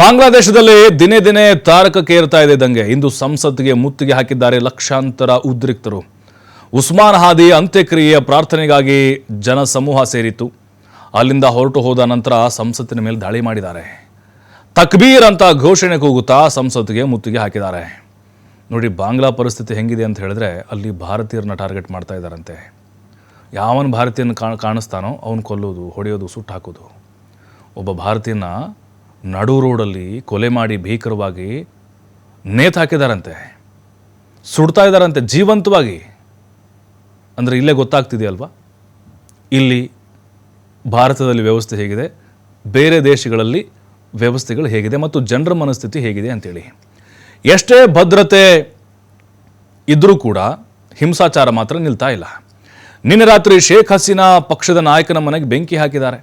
ಬಾಂಗ್ಲಾದೇಶದಲ್ಲಿ ದಿನೇ ದಿನೇ ತಾರಕಕ್ಕೆ ಏರ್ತಾ ಇದೆ ದಂಗೆ ಇಂದು ಸಂಸತ್ಗೆ ಮುತ್ತಿಗೆ ಹಾಕಿದ್ದಾರೆ ಲಕ್ಷಾಂತರ ಉದ್ರಿಕ್ತರು. ಉಸ್ಮಾನ್ ಹಾದಿ ಅಂತ್ಯಕ್ರಿಯೆಯ ಪ್ರಾರ್ಥನೆಗಾಗಿ ಜನಸಮೂಹ ಸೇರಿತ್ತು. ಅಲ್ಲಿಂದ ಹೊರಟು ಹೋದ ನಂತರ ಸಂಸತ್ತಿನ ಮೇಲೆ ದಾಳಿ ಮಾಡಿದ್ದಾರೆ. ತಕ್ಬೀರ್ ಅಂತ ಘೋಷಣೆ ಕೂಗುತ್ತಾ ಸಂಸತ್ತಿಗೆ ಮುತ್ತಿಗೆ ಹಾಕಿದ್ದಾರೆ. ನೋಡಿ, ಬಾಂಗ್ಲಾ ಪರಿಸ್ಥಿತಿ ಹೆಂಗಿದೆ ಅಂತ ಹೇಳಿದ್ರೆ ಅಲ್ಲಿ ಭಾರತೀಯರನ್ನ ಟಾರ್ಗೆಟ್ ಮಾಡ್ತಾ ಇದ್ದಾರಂತೆ. ಯಾವನ ಭಾರತೀಯನ ಕಾಣ್ ಕಾಣಿಸ್ತಾನೋ ಅವನು ಕೊಲ್ಲೋದು ಹೊಡೆಯೋದು, ಸುಟ್ಟು ಹಾಕೋದು. ಒಬ್ಬ ಭಾರತೀಯನ ನಡು ರೋಡಲ್ಲಿ ಕೊಲೆ ಮಾಡಿ ಭೀಕರವಾಗಿ ನೇತು ಹಾಕಿದಾರಂತೆ, ಸುಡ್ತಾ ಇದ್ದಾರಂತೆ ಜೀವಂತವಾಗಿ. ಅಂದರೆ ಇಲ್ಲೇ ಗೊತ್ತಾಗ್ತಿದೆಯಲ್ವಾ? ಇಲ್ಲಿ ಭಾರತದಲ್ಲಿ ವ್ಯವಸ್ಥೆ ಹೇಗಿದೆ, ಬೇರೆ ದೇಶಗಳಲ್ಲಿ ವ್ಯವಸ್ಥೆಗಳು ಹೇಗಿದೆ ಮತ್ತು ಜನರ ಮನಸ್ಥಿತಿ ಹೇಗಿದೆ ಅಂತೇಳಿ. ಎಷ್ಟೇ ಭದ್ರತೆ ಇದ್ದರೂ ಕೂಡ ಹಿಂಸಾಚಾರ ಮಾತ್ರ ನಿಲ್ತಾ ಇಲ್ಲ. ನಿನ್ನೆ ರಾತ್ರಿ ಶೇಖ್ ಹಸೀನಾ ಪಕ್ಷದ ನಾಯಕನ ಮನೆಗೆ ಬೆಂಕಿ ಹಾಕಿದ್ದಾರೆ.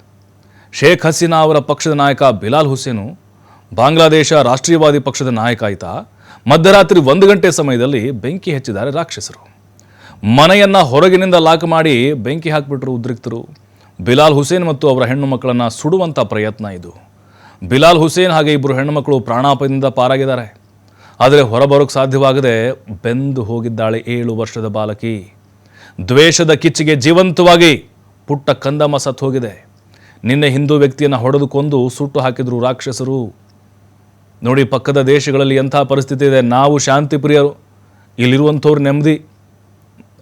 ಶೇಖ್ ಹಸೀನಾ ಅವರ ಪಕ್ಷದ ನಾಯಕ ಬಿಲಾಲ್ ಹುಸೇನು, ಬಾಂಗ್ಲಾದೇಶ ರಾಷ್ಟ್ರೀಯವಾದಿ ಪಕ್ಷದ ನಾಯಕ ಆಯ್ತಾ, ಮಧ್ಯರಾತ್ರಿ ಒಂದು ಗಂಟೆ ಸಮಯದಲ್ಲಿ ಬೆಂಕಿ ಹಚ್ಚಿದ್ದಾರೆ ರಾಕ್ಷಸರು. ಮನೆಯನ್ನು ಹೊರಗಿನಿಂದ ಲಾಕ್ ಮಾಡಿ ಬೆಂಕಿ ಹಾಕಿಬಿಟ್ರು ಉದ್ರಿಕ್ತರು. ಬಿಲಾಲ್ ಹುಸೇನ್ ಮತ್ತು ಅವರ ಹೆಣ್ಣು ಮಕ್ಕಳನ್ನು ಸುಡುವಂಥ ಪ್ರಯತ್ನ ಇದು. ಬಿಲಾಲ್ ಹುಸೇನ್ ಹಾಗೆ ಇಬ್ಬರು ಹೆಣ್ಣು ಮಕ್ಕಳು ಪ್ರಾಣಾಪಾಯದಿಂದ ಪಾರಾಗಿದ್ದಾರೆ. ಆದರೆ ಹೊರಬರೋಕ್ಕೆ ಸಾಧ್ಯವಾಗದೆ ಬೆಂದು ಹೋಗಿದ್ದಾಳೆ ಏಳು ವರ್ಷದ ಬಾಲಕಿ. ದ್ವೇಷದ ಕಿಚ್ಚಿಗೆ ಜೀವಂತವಾಗಿ ಪುಟ್ಟ ಕಂದಮ್ಮ ಸತ್ತು ಹೋಗಿದೆ. ನಿನ್ನೆ ಹಿಂದೂ ವ್ಯಕ್ತಿಯನ್ನು ಹೊಡೆದು ಕೊಂದು ಸುಟ್ಟು ಹಾಕಿದ್ರು ರಾಕ್ಷಸರು. ನೋಡಿ, ಪಕ್ಕದ ದೇಶಗಳಲ್ಲಿ ಎಂಥ ಪರಿಸ್ಥಿತಿ ಇದೆ. ನಾವು ಶಾಂತಿ ಪ್ರಿಯರು ಇಲ್ಲಿರುವಂಥವ್ರು ನೆಮ್ಮದಿ.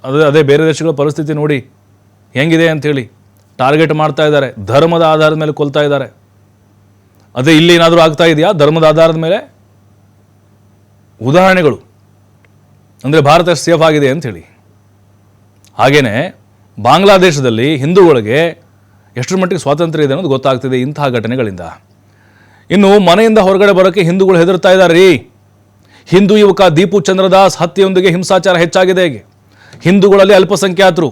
ಅದೇ ಅದೇ ಬೇರೆ ದೇಶಗಳ ಪರಿಸ್ಥಿತಿ ನೋಡಿ. ಹೆಂಗಿದೆ ಅಂಥೇಳಿ. ಟಾರ್ಗೆಟ್ ಮಾಡ್ತಾ ಇದ್ದಾರೆ. ಧರ್ಮದ ಆಧಾರದ ಮೇಲೆ ಕೊಲ್ತಾ ಇದ್ದಾರೆ. ಅದೇ, ಇಲ್ಲಿ ಏನಾದರೂ ಆಗ್ತಾ ಇದೆಯಾ? ಧರ್ಮದ ಆಧಾರದ ಮೇಲೆ? ಉದಾಹರಣೆಗಳು. ಅಂದರೆ ಭಾರತ ಸೇಫ್ ಆಗಿದೆ ಅಂಥೇಳಿ. ಹಾಗೆಯೇ ಬಾಂಗ್ಲಾದೇಶದಲ್ಲಿ ಹಿಂದೂಗಳಿಗೆ ಎಷ್ಟರ ಮಟ್ಟಿಗೆ ಸ್ವಾತಂತ್ರ್ಯ ಇದೆ ಅನ್ನೋದು ಗೊತ್ತಾಗ್ತಿದೆ ಇಂತಹ ಘಟನೆಗಳಿಂದ. ಇನ್ನು ಮನೆಯಿಂದ ಹೊರಗಡೆ ಬರೋಕ್ಕೆ ಹಿಂದೂಗಳು ಹೆದರ್ತಾ ಇದ್ದಾರೆ ರೀ ಹಿಂದೂ ಯುವಕ ದೀಪು ಚಂದ್ರದಾಸ್ ಹತ್ಯೆಯೊಂದಿಗೆ ಹಿಂಸಾಚಾರ ಹೆಚ್ಚಾಗಿದೆ ಹಿಂದೂಗಳಲ್ಲಿ ಅಲ್ಪಸಂಖ್ಯಾತರು.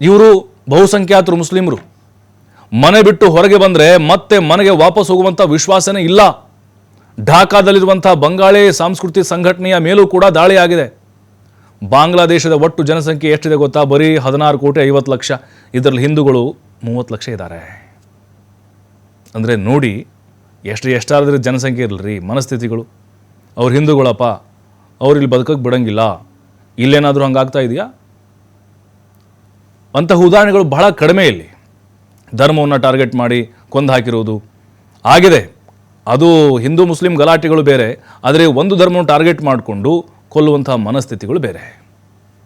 ಇವರು ಬಹುಸಂಖ್ಯಾತರು ಮುಸ್ಲಿಮರು. ಮನೆ ಬಿಟ್ಟು ಹೊರಗೆ ಬಂದರೆ ಮತ್ತೆ ಮನೆಗೆ ವಾಪಸ್ ಹೋಗುವಂಥ ವಿಶ್ವಾಸನೇ ಇಲ್ಲ. ಢಾಕಾದಲ್ಲಿರುವಂಥ ಬಂಗಾಳಿ ಸಾಂಸ್ಕೃತಿಕ ಸಂಘಟನೆಯ ಮೇಲೂ ಕೂಡ ದಾಳಿ ಆಗಿದೆ. ಬಾಂಗ್ಲಾದೇಶದ ಒಟ್ಟು ಜನಸಂಖ್ಯೆ ಎಷ್ಟಿದೆ ಗೊತ್ತಾ? ಬರೀ ಹದಿನಾರು ಕೋಟಿ ಐವತ್ತು ಲಕ್ಷ. ಇದರಲ್ಲಿ ಹಿಂದೂಗಳು ಮೂವತ್ತು ಲಕ್ಷ ಇದ್ದಾರೆ. ಅಂದರೆ ನೋಡಿ ಎಷ್ಟು ಎಷ್ಟಾದರೂ ಜನಸಂಖ್ಯೆ ಇರಲ್ರಿ, ಮನಸ್ಥಿತಿಗಳು. ಅವ್ರು ಹಿಂದೂಗಳಪ್ಪ, ಅವ್ರು ಇಲ್ಲಿ ಬದುಕಕ್ಕೆ ಬಿಡಂಗಿಲ್ಲ. ಇಲ್ಲೇನಾದರೂ ಹಂಗಾಗ್ತಾ ಇದೆಯಾ? ಅಂತಹ ಉದಾಹರಣೆಗಳು ಬಹಳ ಕಡಿಮೆ ಇಲ್ಲಿ. ಧರ್ಮವನ್ನು ಟಾರ್ಗೆಟ್ ಮಾಡಿ ಕೊಂದು ಹಾಕಿರುವುದು ಆಗಿದೆ. ಅದು ಹಿಂದೂ, ಮುಸ್ಲಿಂ ಗಲಾಟೆಗಳು ಬೇರೆ. ಆದರೆ ಒಂದು ಧರ್ಮವನ್ನು ಟಾರ್ಗೆಟ್ ಮಾಡಿಕೊಂಡು ಕೊಲ್ಲುವಂತಹ ಮನಸ್ಥಿತಿಗಳು ಬೇರೆ.